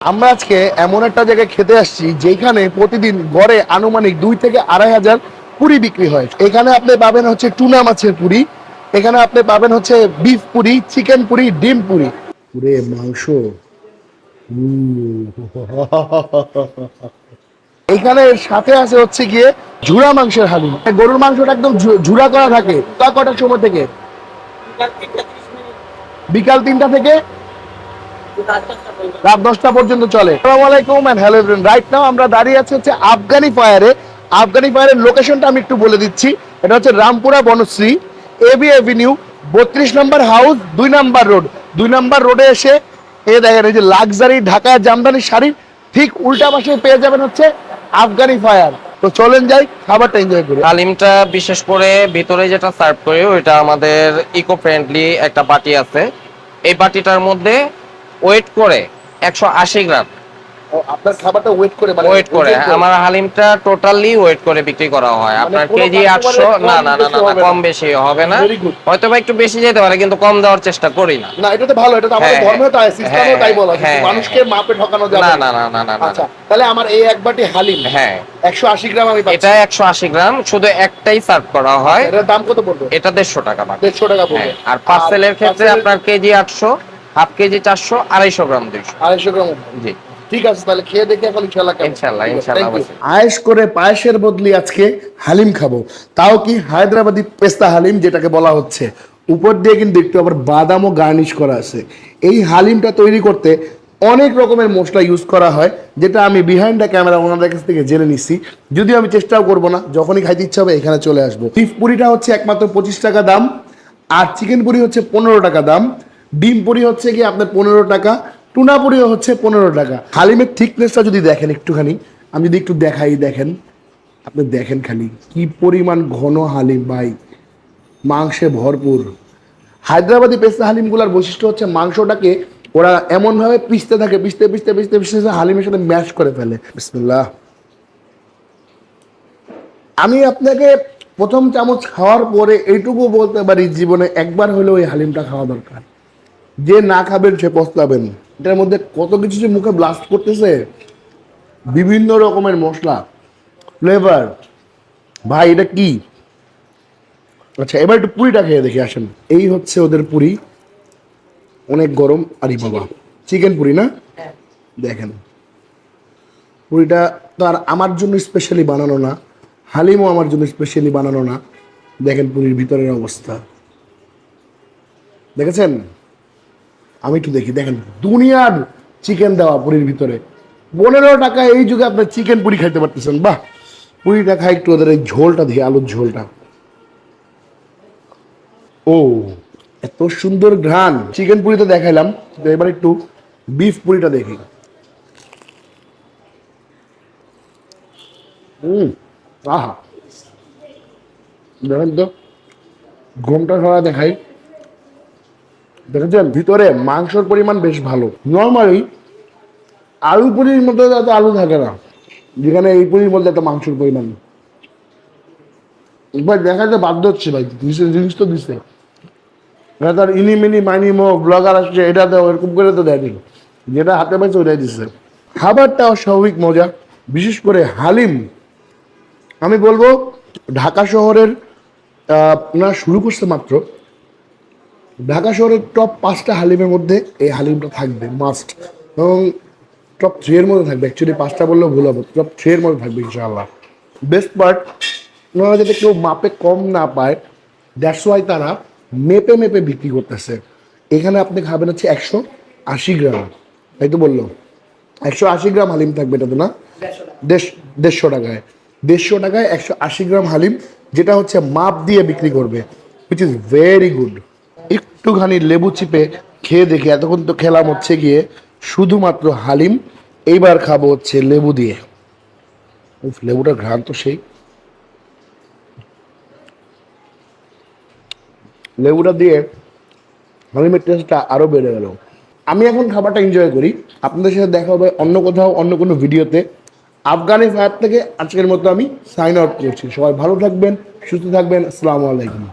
আমরা আজকে এমন একটা জায়গায় খেতে আসছি যেখানে প্রতিদিন গড়ে আনুমানিক দুই থেকে আড়াই হাজার পুরি বিক্রি হয়। এখানে আপনি পাবেন হচ্ছে টুনা মাছের পুরি এখানে আপনি পাবেন হচ্ছে বিফ পুরি চিকেন পুরি ডিম পুরি। পুরে মাংস। এখানে সাথে আছে হচ্ছে গিয়ে ঝুড়া মাংসের হালিম। গরুর মাংসটা একদম ঝুড়া করা থাকে। তা কটার সময় থেকে? বিকাল তিনটা থেকে রাত দশটা পর্যন্ত চলে। হ্যালো রাইট নাও আমরা দাঁড়িয়ে আছি হচ্ছে আফগানি ফায়ারে আফগানি ফায়ারের লোকেশনটা আমি একটু বলে দিচ্ছি। এটা হচ্ছে রামপুরা বনশ্রী এবি এভিনিউ বত্রিশ নম্বর হাউস দুই নাম্বার রোড দুই নাম্বার রোডে এসে এ দেখেন, এই যে লাক্সারি ঢাকা জামদানি শাড়ি ঠিক উল্টা পাশে পেয়ে যাবেন হচ্ছে আফগানি ফায়ার তো চলেন যাই, খাবারটা এনজয় করি। হালিমটা বিশেষ করে ভিতরে যেটা সার্ভ করি, ওইটা আমাদের ইকো ফ্রেন্ডলি একটা বাটি আছে। এই বাটিটার মধ্যে ওয়েট করে একশো আশি গ্রাম। আপনার খাবারটা ওয়েট করে মানে ওয়েট করে। আমার হালিমটা টোটালি ওয়েট করে বিক্রি করা হয়। আপনার কেজি আটশো না না না না কম বেশি হবে না। হয়তো বা একটু বেশি যেতে পারে কিন্তু কম দেওয়ার চেষ্টা করি না। না এটা তো ভালো এটা তো আমাদের হ্যাঁ, ধর্মেও তাই হ্যাঁ, তাই বলা হ্যাঁ, মানুষকে মাপে ঠকানো যাবে না না। না না না আচ্ছা তাহলে আমার এই এক বাটি হালিম হ্যাঁ। একশো আশি গ্রাম আমি পাচ্ছি। এটা একশো আশি গ্রাম শুধু একটাই সার্ভ করা হয়। দাম কত পড়বে? এটা দেড়শো টাকা বাকি। দেড়শো টাকা পড়বে। আর পার্সেলের ক্ষেত্রে আপনার কেজি আটশো। হাফ কেজি চারশো আড়াইশো গ্রাম দুইশো। আড়াইশো গ্রাম। জি। ঠিক আছে তাহলে খেয়ে দেখি এখন। ইনশাল্লাহ, ইনশাল্লাহ, thank আয়েশ করে পায়েসের বদলি আজকে হালিম খাব। তাও কি হায়দ্রাবাদি পেস্তা হালিম যেটাকে বলা হচ্ছে? উপর দিয়ে কিন্তু একটু আবার বাদামও গার্নিশ করা আছে। এই হালিমটা তৈরি করতে অনেক রকমের মশলা ইউজ করা হয় যেটা আমি বিহাইন্ড দ্য ক্যামেরা ওনাদের কাছ থেকে জেনে নিচ্ছি। যদিও আমি চেষ্টাও করব না যখনই খাইতে ইচ্ছা হবে এখানে চলে আসব। বিফ পুরিটা হচ্ছে একমাত্র পঁচিশ টাকা দাম আর চিকেন পুরি হচ্ছে পনেরো টাকা দাম। ডিম পুরি হচ্ছে কি আপনার পনেরো টাকা, টুনা পুরিও হচ্ছে পনেরো টাকা। হালিমের থিকনেসটা যদি দেখেন একটুখানি, আমি যদি একটু দেখাই, দেখেন, আপনি দেখেন খালি কি পরিমাণ ঘন হালিম ভাই, মাংসে ভরপুর। হায়দ্রাবাদি পেস্তা হালিমগুলোর বৈশিষ্ট্য হচ্ছে মাংসটাকে ওরা এমনভাবে পিষতে থাকে পিষতে পিষতে পিষতে পিষতে হালিমের সাথে ম্যাশ করে ফেলে। বিসমিল্লাহ। আমি আপনাকে প্রথম চামচ খাওয়ার পরে এইটুকু বলতে পারি, জীবনে একবার হলেও এই হালিমটা খাওয়া দরকার। যে না খাবেন সে পস্তাবেন। এটার মধ্যে কত কিছু যে মুখে ব্লাস্ট করতেছে। বিভিন্ন রকমের মশলা। ফ্লেভার ভাই এটা কি? আচ্ছা এবার একটু পুরিটা খেয়ে দেখি আসেন। এই হচ্ছে ওদের পুরি। অনেক গরম। আরে বাবা চিকেন পুরি। না? দেখেন। পুরিটা তো আর আমার জন্য স্পেশালি বানানো না। হালিমও আমার জন্য স্পেশালি বানানো না। দেখেন পুরীর ভিতরের অবস্থা। দেখেছেন? আমি একটু দেখি। দেখেন, দুনিয়ার চিকেন দেওয়া পুরীর ভিতরে। পনেরো টাকা এই যুগে আপনার চিকেন পুরি খাইতে পারতেছেন। বাহ! পুরিটা খাই একটু ওদের এই ঝোলটা দিয়ে আলুর ঝোলটা। ও, এত সুন্দর ঘ্রাণ। চিকেন পুরি তো দেখাইলাম এবার একটু বিফ পুরিটা দেখি। হুম আহা। দেখেন তো, ঘুমটা সরা দেখাই। দেখেছেন? ভিতরে মাংসর পরিমাণ বেশ ভালো। নর্মালি আলু পুরির মধ্যে এত আলু থাকে না। যেখানে এই পুরির মধ্যে এত মাংসর পরিমাণ। এবার দেখা যায় বাধ্য হচ্ছে ভাই জিনিস তো এটা তার ইনি মিনি মাইনি মো ব্লগার আসছে, এটা তো এরকম করে তো দেয়নি। যেটা হাতে পাইছে ওটাই দিচ্ছে খাবারটা অস্বাভাবিক মজা, বিশেষ করে হালিম। আমি বলব, ঢাকা শহরের ওনারা শুরু করছে মাত্র। ঢাকা শহরের টপ পাঁচটা হালিমের মধ্যে এই হালিমটা থাকবে মাস্ট এবং টপ থ্রি এর মধ্যে থাকবে অ্যাকচুয়ালি পাঁচটা বললেও ভুল হবে টপ থ্রি এর মধ্যে থাকবে ইনশাআল্লাহ। বেস্ট পার্ট ওনারা যাতে কেউ মাপে কম না পায় দ্যাটস ওয়াই তারা মেপে মেপে বিক্রি করতেছে। এখানে আপনি খাবেন হচ্ছে একশো আশি গ্রাম তাই তো বলল? একশো আশি গ্রাম হালিম থাকবে এটা তো না দেড় দেড়শো টাকায়। দেড়শো টাকায় একশো আশি গ্রাম হালিম যেটা হচ্ছে মাপ দিয়ে বিক্রি করবে উইচ ইজ ভেরি গুড একটুখানি লেবু চিপে খেয়ে দেখি। এতক্ষণ তো খেলাম হচ্ছে গিয়ে শুধুমাত্র হালিম। এইবার খাব হচ্ছে লেবু দিয়ে। উফ, লেবুটার তো সেই। লেবুটা দিয়ে হালিমের টেস্টটা আরও বেড়ে গেল। আমি এখন খাবারটা এনজয় করি। আপনাদের সাথে দেখা হবে অন্য কোথাও অন্য কোনো ভিডিওতে। আফগানি ফায়ার থেকে আজকের মতো আমি সাইন আউট করছি। সবাই ভালো থাকবেন সুস্থ থাকবেন। আসসালামু আলাইকুম।